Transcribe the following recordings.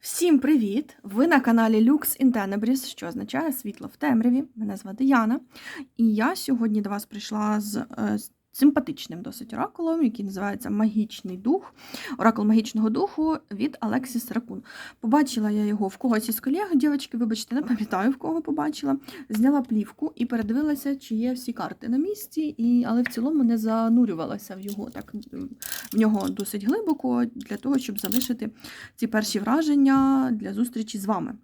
Всім привіт! Ви на каналі Lux in Tenebris, що означає світло в темряві. Мене звати Яна. І я сьогодні до вас прийшла з, е, з симпатичним досить оракулом, який називається Магічний дух. Оракул магічного духу від Алексіс Ракун. Побачила я його в когось із колег. Дівчатки, вибачте, не пам'ятаю, в кого побачила. Зняла плівку і передивилася, чи є всі карти на місці, і, але в цілому не занурювалася в його так в нього досить глибоко для того, щоб залишити ці перші враження для зустрічі з вами.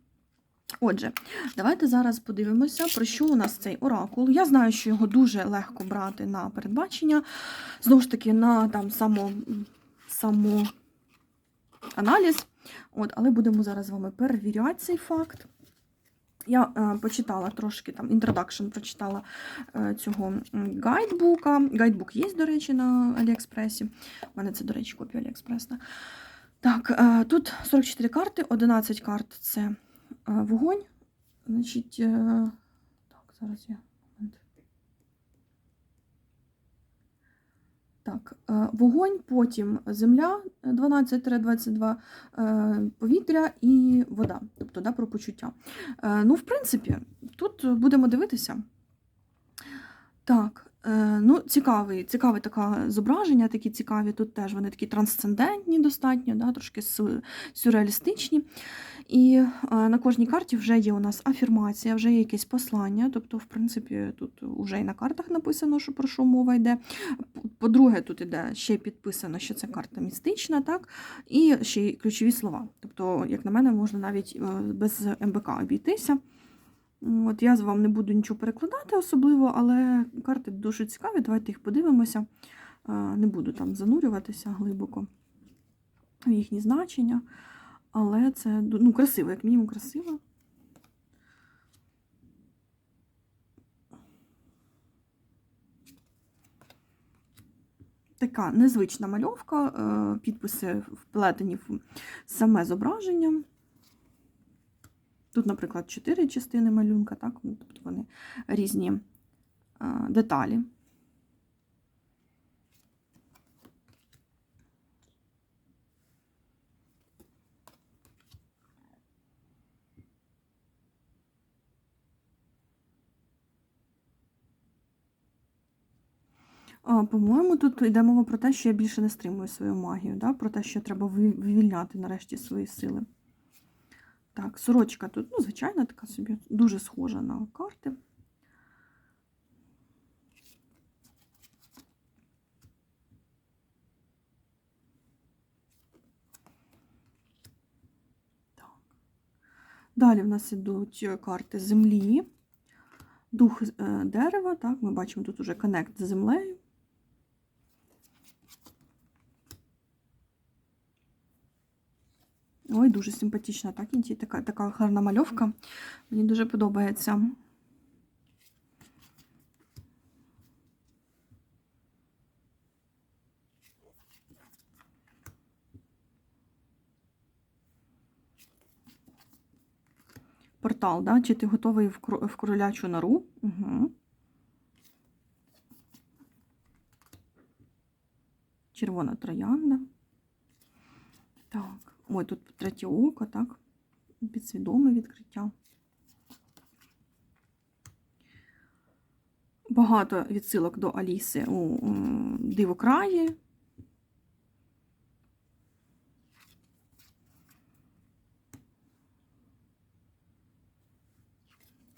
Отже, давайте зараз подивимося, про що у нас цей оракул. Я знаю, що його дуже легко брати на передбачення, знову ж таки, на там само, само аналіз. От, але будемо зараз з вами перевіряти цей факт. Я е, почитала трошки там інтродакшн, прочитала е, цього гайдбука. Гайдбук є, до речі, на Аліекспресі. У мене це, до речі, копія Аліекспреса. Так, е, тут 44 карти, 11 карт це вогонь. Значить, е, так, зараз я. момент. Так, е, вогонь, потім земля е, 12-22, е, повітря і вода, тобто да, про почуття. Ну, в принципі, тут будемо дивитися. Так, ну, цікавий, цікаве таке зображення, такі цікаві. Тут теж вони такі трансцендентні достатньо, да, трошки сю- сюрреалістичні. І е, на кожній карті вже є у нас афірмація, вже є якесь послання. Тобто, в принципі, тут вже і на картах написано, що про що мова йде. По-друге, тут іде ще підписано, що це карта містична, так, і ще й ключові слова. Тобто, як на мене, можна навіть е, без МБК обійтися. От я з вам не буду нічого перекладати особливо, але карти дуже цікаві. Давайте їх подивимося. Не буду там занурюватися глибоко в їхні значення. Але це ну, красиво, як мінімум красиво. Така незвична мальовка, е, підписи вплетені в саме зображення. Тут, наприклад, чотири частини малюнка, так? Ну, тобто вони різні деталі. По-моєму, тут йде мова про те, що я більше не стримую свою магію, да? про те, що треба вивільняти нарешті свої сили. Так, сорочка тут, ну, звичайна така собі, дуже схожа на карти. Так. Далі в нас ідуть е, карти землі, дух е, дерева. Так, ми бачимо тут уже коннект з землею. Ой, дуже симпатична, так, інті, така, така гарна мальовка. Мені дуже подобається. Портал, да? Чи ти готовий в кролячу нору? Угу. Червона троянда. Так. Ой, тут третє око, так? Підсвідоме відкриття. Багато відсилок до Аліси у Дивокраї.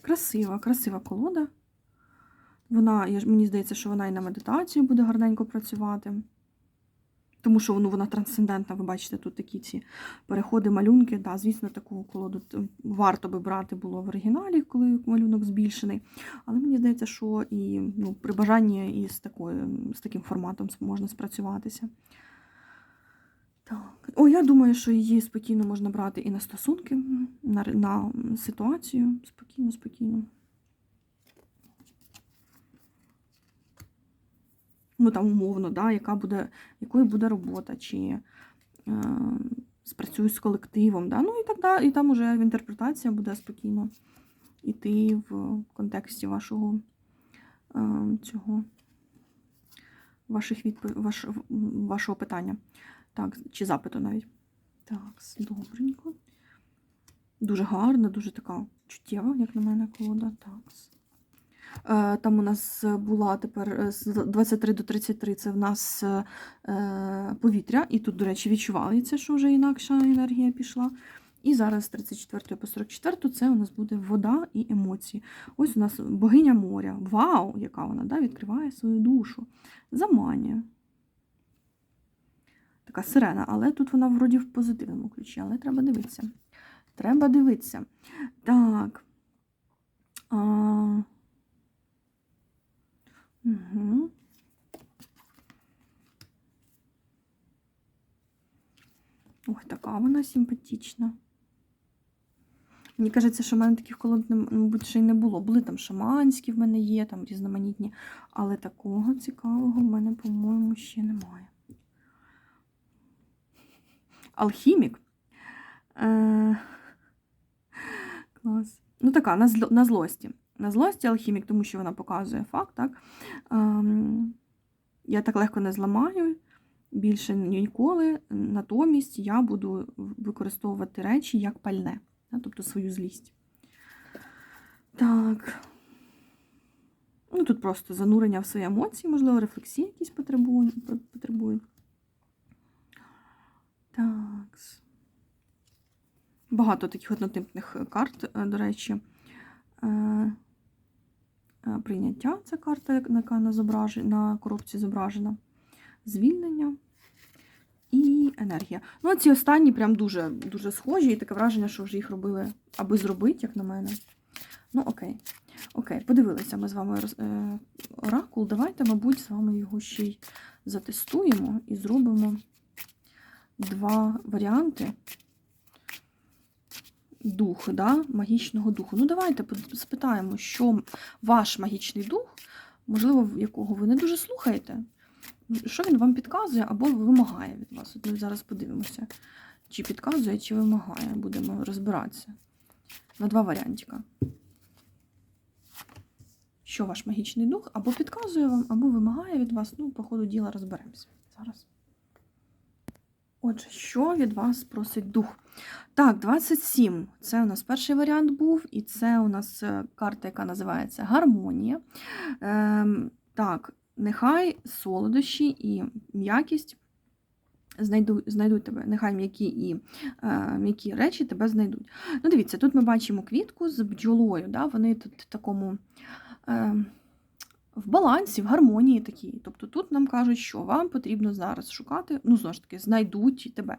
Красива, красива колода. Вона, мені здається, що вона і на медитацію буде гарненько працювати. Тому що ну, вона трансцендентна, ви бачите, тут такі ці переходи, малюнки. Да, звісно, таку колоду варто би брати було в оригіналі, коли малюнок збільшений. Але мені здається, що і ну, при бажанні і з, такою, з таким форматом можна спрацюватися. Так. О, я думаю, що її спокійно можна брати і на стосунки, на, на ситуацію. Спокійно, спокійно. Ну там умовно, да, яка буде, якою буде робота, чи е, спрацюю з колективом, да, ну і так далі. І там уже інтерпретація буде спокійно йти в контексті вашого е, цього ваших відпов... ваш... вашого питання. Так, чи запиту навіть. Так, добренько. Дуже гарна, дуже така чуттєва, як на мене, колода. Так. Е, Там у нас була тепер е, з 23 до 33 це в нас е, повітря, і тут, до речі, відчувається, що вже інакша енергія пішла. І зараз з 34 по 44 це у нас буде вода і емоції. Ось у нас богиня моря. Вау, яка вона да, відкриває свою душу. Заманює. Така сирена, але тут вона вроді в позитивному ключі, але треба дивитися. Треба дивитися. Так. А... Угу. Ой, така вона симпатична. Мені кажеться, що в мене таких колод, мабуть, ще й не було. Були там шаманські в мене є, там різноманітні, але такого цікавого в мене, по-моєму, ще немає. Алхімік. Е... Клас. Ну, така, на, зло- на злості. На злості алхімік, тому що вона показує факт, так? Ем, я так легко не зламаю більше ніколи. Натомість я буду використовувати речі як пальне, тобто свою злість. Так. Ну, тут просто занурення в свої емоції, можливо, рефлексії якісь потребують. потребують. Так. Багато таких однотипних карт, е, до речі. Е, Прийняття це карта, яка на, зображі- на коробці зображена. Звільнення і енергія. Ну, ці останні прям дуже, дуже схожі, і таке враження, що вже їх робили, аби зробити, як на мене. Ну, окей. Окей, подивилися ми з вами е, оракул. Давайте, мабуть, з вами його ще й затестуємо і зробимо два варіанти духу, да? магічного духу. Ну, давайте спитаємо, що ваш магічний дух, можливо, якого ви не дуже слухаєте, що він вам підказує або вимагає від вас. От ми зараз подивимося, чи підказує, чи вимагає. Будемо розбиратися. На два варіантика. Що ваш магічний дух або підказує вам, або вимагає від вас. Ну, по ходу діла розберемося. Зараз. Отже, що від вас просить дух? Так, 27. Це у нас перший варіант був, і це у нас е, карта, яка називається Гармонія. Ем, так, нехай солодощі і м'якість знайду, знайдуть тебе. Нехай м'які і е, м'які речі тебе знайдуть. Ну, дивіться, тут ми бачимо квітку з бджолою. Да? Вони тут в такому. Е, в балансі, в гармонії такій. Тобто тут нам кажуть, що вам потрібно зараз шукати, ну, знову ж таки, знайдуть тебе.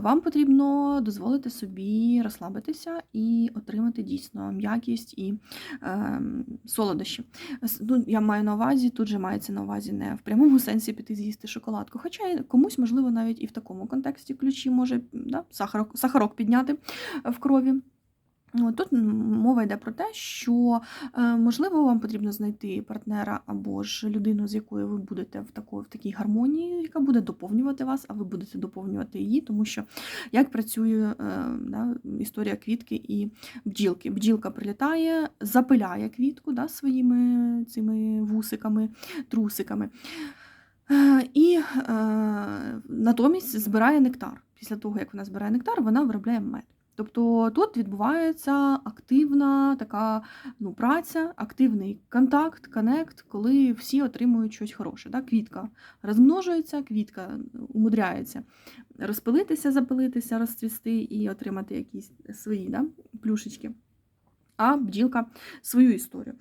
Вам потрібно дозволити собі розслабитися і отримати дійсно м'якість і е, солодощі. Ну, я маю на увазі, тут же мається на увазі не в прямому сенсі піти з'їсти шоколадку. Хоча комусь, можливо, навіть і в такому контексті ключі може да, сахарок, сахарок підняти в крові. От Тут мова йде про те, що е, можливо вам потрібно знайти партнера або ж людину, з якою ви будете в такої в такій гармонії, яка буде доповнювати вас, а ви будете доповнювати її, тому що як працює е, да, історія квітки і бджілки. Бджілка прилітає, запиляє квітку да, своїми цими вусиками, трусиками. Е, І е, натомість збирає нектар. Після того, як вона збирає нектар, вона виробляє мед. Тобто тут відбувається активна така ну, праця, активний контакт, коннект, коли всі отримують щось хороше. Так? Квітка розмножується, квітка умудряється розпилитися, запилитися, розцвісти і отримати якісь свої да, плюшечки. А бджілка свою історію.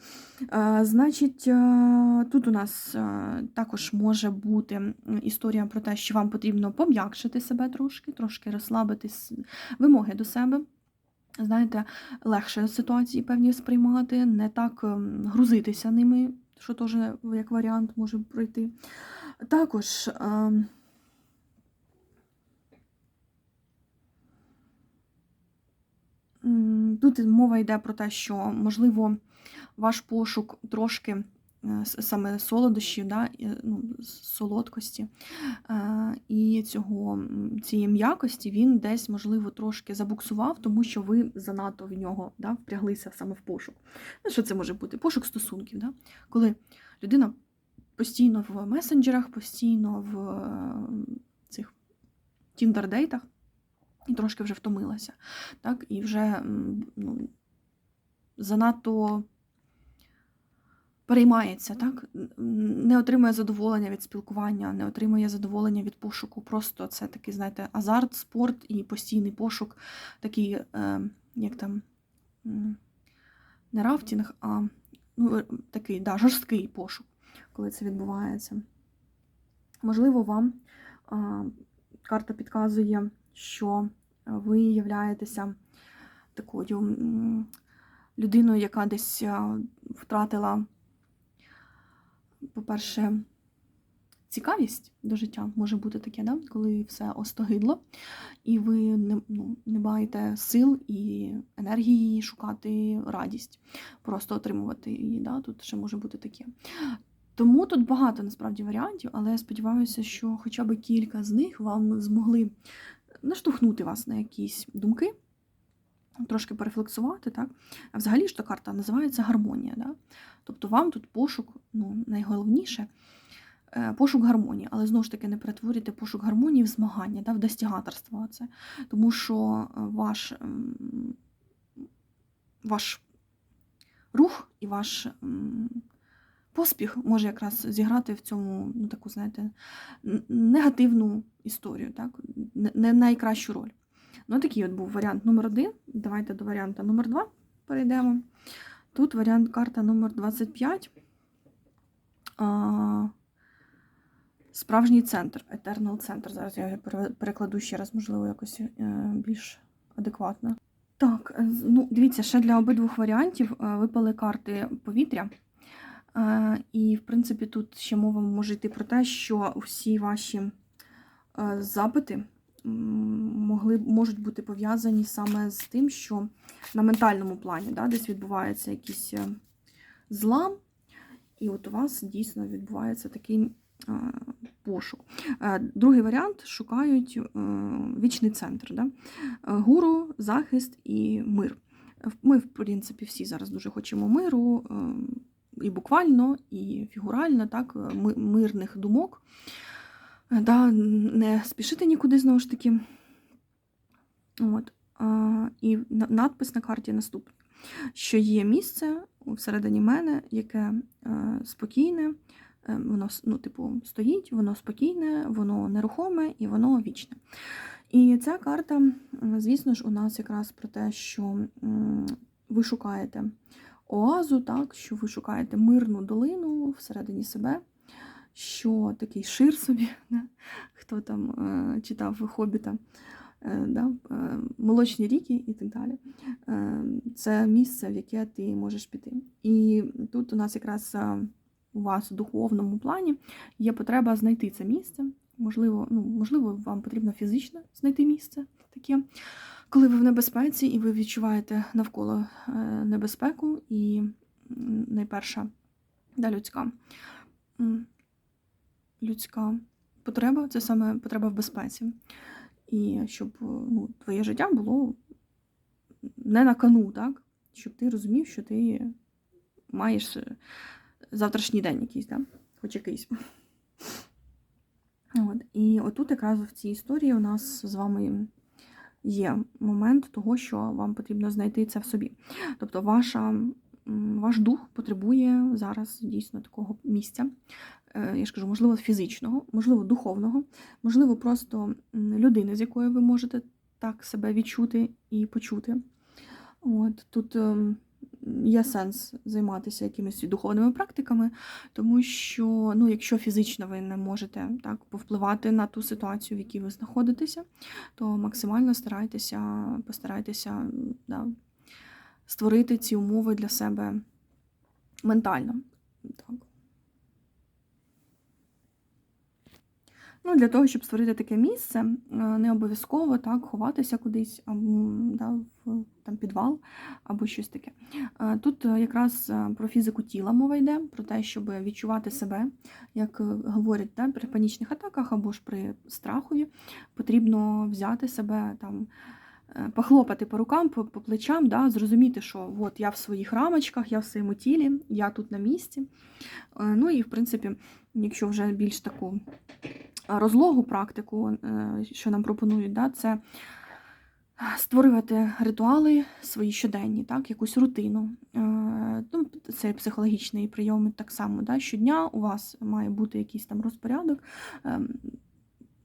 Значить, тут у нас також може бути історія про те, що вам потрібно пом'якшити себе трошки, трошки розслабити вимоги до себе. Знаєте, легше ситуації певні сприймати, не так ем, грузитися ними, що теж як варіант може пройти. Також. ем, Тут мова йде про те, що, можливо, ваш пошук трошки е, саме солодощів, да, ну, солодкості е, і цього, цієї м'якості він десь, можливо, трошки забуксував, тому що ви занадто в нього да, впряглися саме в пошук. Ну, що це може бути? Пошук стосунків. Да? Коли людина постійно в месенджерах, постійно в е, цих тіндер-дейтах, і трошки вже втомилася. Так? І вже ну, занадто переймається, так? Не отримує задоволення від спілкування, не отримує задоволення від пошуку. Просто це такий, знаєте, азарт, спорт і постійний пошук, такий, е, як там, не рафтінг, а ну, е, такий да, жорсткий пошук, коли це відбувається. Можливо, вам а, карта підказує, що ви являєтеся такою людиною, яка десь втратила, по-перше, цікавість до життя. Може бути таке, да? коли все остогидло, і ви не, ну, не маєте сил і енергії шукати радість, просто отримувати її. Да? Тут ще може бути таке. Тому тут багато насправді варіантів, але я сподіваюся, що хоча б кілька з них вам змогли наштовхнути вас на якісь думки, трошки порефлексувати. Так? А взагалі ж та карта називається гармонія. Да? Тобто вам тут пошук, ну, найголовніше е, пошук гармонії, але знову ж таки не перетворюйте пошук гармонії в змагання, да, в достигаторство. Це. Тому що е, ваш, ваш рух і ваш. Поспіх може якраз зіграти в цьому ну, таку, знаєте, негативну історію, так? не- найкращу роль. Ну, такий от був варіант номер один. Давайте до варіанта номер два перейдемо. Тут варіант карта номер 25. А, справжній центр, Eternal центр. Зараз я перекладу ще раз, можливо, якось е, більш адекватно. Так, ну, дивіться, ще для обидвох варіантів е, випали карти повітря. Е, І, в принципі, тут ще мова може йти про те, що всі ваші е, запити могли, можуть бути пов'язані саме з тим, що на ментальному плані да, десь відбувається якийсь е, злам, і от у вас дійсно відбувається такий пошук. Другий варіант шукають вічний центр. Да? Гуру, захист і мир. Ми, в принципі, всі зараз дуже хочемо миру. І буквально, і фігурально, так, мирних думок. Е, Да, не спішити нікуди знову ж таки. От. І надпис на карті наступний: що є місце всередині мене, яке е, спокійне, е, воно ну, типу, стоїть, воно спокійне, воно нерухоме і воно вічне. І ця карта, звісно ж, у нас якраз про те, що ви шукаєте оазу, так, що ви шукаєте мирну долину всередині себе, що такий шир собі, да, хто там е, читав Хобіта, е, да, е, молочні ріки і так далі. Е, це місце, в яке ти можеш піти. І тут у нас якраз е, у вас в духовному плані є потреба знайти це місце. Можливо, ну, можливо, вам потрібно фізично знайти місце таке, коли ви в небезпеці і ви відчуваєте навколо е, небезпеку, і найперша да, людська, людська потреба це саме потреба в безпеці. І щоб е, ну, твоє життя було не на кону, так? щоб ти розумів, що ти маєш е, завтрашній день якийсь, да? хоч якийсь. От. І отут якраз в цій історії у нас з вами є момент того, що вам потрібно знайти це в собі. Тобто ваша, ваш дух потребує зараз дійсно такого місця. Е, Я ж кажу, можливо, фізичного, можливо, духовного, можливо, просто людини, з якою ви можете так себе відчути і почути. От, тут ем, є сенс займатися якимись духовними практиками, тому що, ну, якщо фізично ви не можете так повпливати на ту ситуацію, в якій ви знаходитеся, то максимально старайтеся, постарайтеся да, створити ці умови для себе ментально. Так. Ну, для того, щоб створити таке місце, е, не обов'язково так ховатися кудись, або да, там, підвал або щось таке. Е, Тут е, якраз е, про фізику тіла мова йде, про те, щоб відчувати себе, як говорять, да, при панічних атаках або ж при страхові, потрібно взяти себе там. Похлопати по рукам, по, по плечам, да, зрозуміти, що от я в своїх рамочках, я в своєму тілі, я тут на місці. Ну і, в принципі, якщо вже більш таку розлогу практику, що нам пропонують, да, це Створювати ритуали свої щоденні, так, якусь рутину. Е, Ну, це психологічний прийом так само. Да? Щодня у вас має бути якийсь там розпорядок, ем,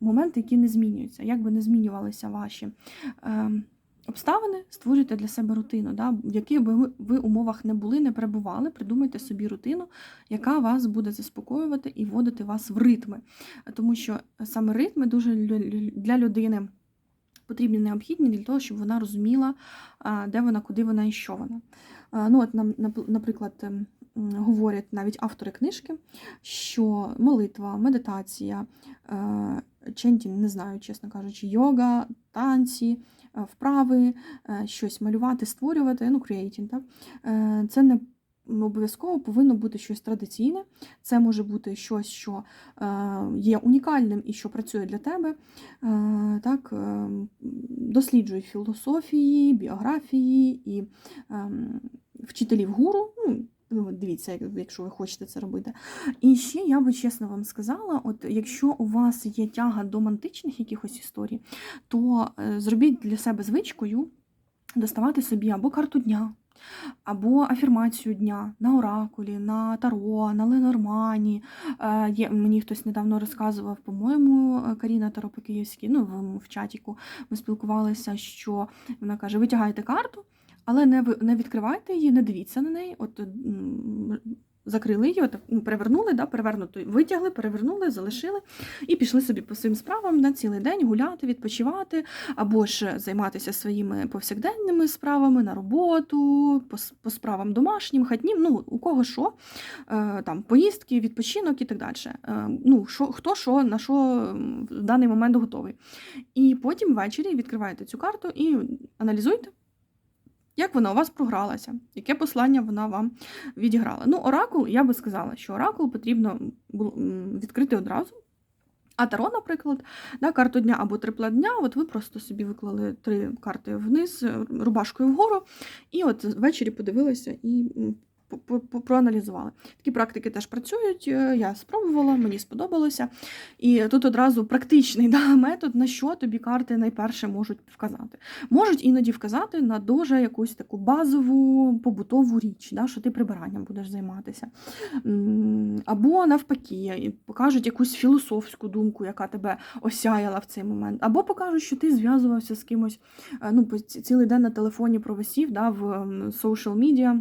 моменти, які не змінюються. Як би не змінювалися ваші ем, обставини, створюйте для себе рутину. Да? В яких би ви, ви умовах не були, не перебували, придумайте собі рутину, яка вас буде заспокоювати і вводити вас в ритми. Тому що саме ритми дуже для людини потрібні необхідні для того, щоб вона розуміла, де вона, куди вона і що вона. Ну, от, нам, наприклад, ем, говорять навіть автори книжки, що молитва, медитація, е, чентін, не знаю, чесно кажучи, йога, танці, е, вправи, е, щось малювати, створювати, ну, creating, так? Це не обов'язково повинно бути щось традиційне. Це може бути щось, що е, є унікальним і що працює для тебе. Е, Так, е, досліджуй філософії, біографії і ем, вчителів гуру. Ну, Дивіться, якщо ви хочете це робити. І ще я би чесно вам сказала: от якщо у вас є тяга до мантичних якихось історій, то зробіть для себе звичкою доставати собі або карту дня, або афірмацію дня на оракулі, на таро, на Ленормані. Е, Є, мені хтось недавно розказував, по-моєму, е, Каріна Таро по-київськи, ну, в, в чатіку ми спілкувалися, що вона каже: витягайте карту, але не, не відкривайте її, не дивіться на неї. От закрили її, ну, перевернули, да, перевернуто, витягли, перевернули, залишили і пішли собі по своїм справам на цілий день гуляти, відпочивати, або ж займатися своїми повсякденними справами на роботу, по, по справам домашнім, хатнім, ну у кого що, е, там поїздки, відпочинок і так далі. Е, ну, що, хто що на що в даний момент готовий. І потім ввечері відкриваєте цю карту і аналізуйте. Як вона у вас програлася, яке послання вона вам відіграла? Ну, оракул, я би сказала, що оракул потрібно відкрити одразу. А таро, наприклад, да, карту дня або трипла дня, от ви просто собі виклали три карти вниз, е, рубашкою вгору, і от ввечері подивилися і проаналізували. Такі практики теж працюють. е, Я спробувала, мені сподобалося. І тут одразу практичний да, метод, на що тобі карти найперше можуть вказати. Можуть іноді вказати на дуже якусь таку базову побутову річ, да, що ти прибиранням будеш займатися. Або навпаки, покажуть якусь філософську думку, яка тебе осяяла в цей момент. Або покажуть, що ти зв'язувався з кимось, е, ну, цілий день на телефоні провисів да, в social media.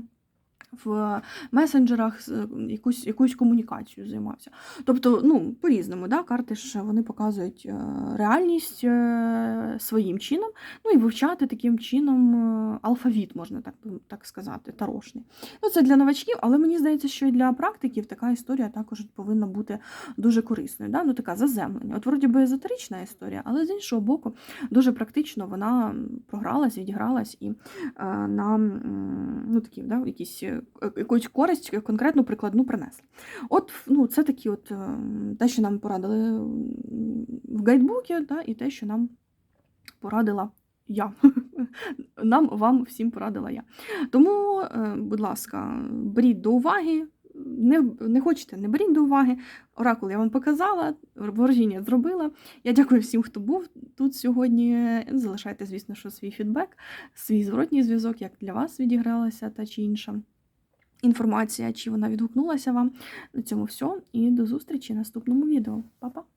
В месенджерах е, якусь, якусь комунікацію займався. Тобто, ну, по-різному, да? карти ж вони показують е, реальність е, своїм чином, ну і вивчати таким чином алфавіт, можна так, так сказати, тарошний. Ну, це для новачків, але мені здається, що і для практиків така історія також повинна бути дуже корисною. Да? Ну, така заземлення. От вроді би езотерична історія, але з іншого боку, дуже практично вона програлась, відігралась і м, ну, такі, да, якісь, якусь користь конкретну прикладну принесли. От ну, це такі от е, те, що нам порадили в гайдбукі, да, і те, що нам порадила я. Нам вам всім порадила я. Тому, е, будь ласка, беріть до уваги. Не, не хочете, не беріть до уваги. Оракул я вам показала, ворожіння зробила. Я дякую всім, хто був тут сьогодні. Залишайте, звісно, що свій фідбек, свій зворотній зв'язок, як для вас відігралася та чи інша інформація, чи вона відгукнулася вам. На цьому все. І до зустрічі в наступному відео. Па-па!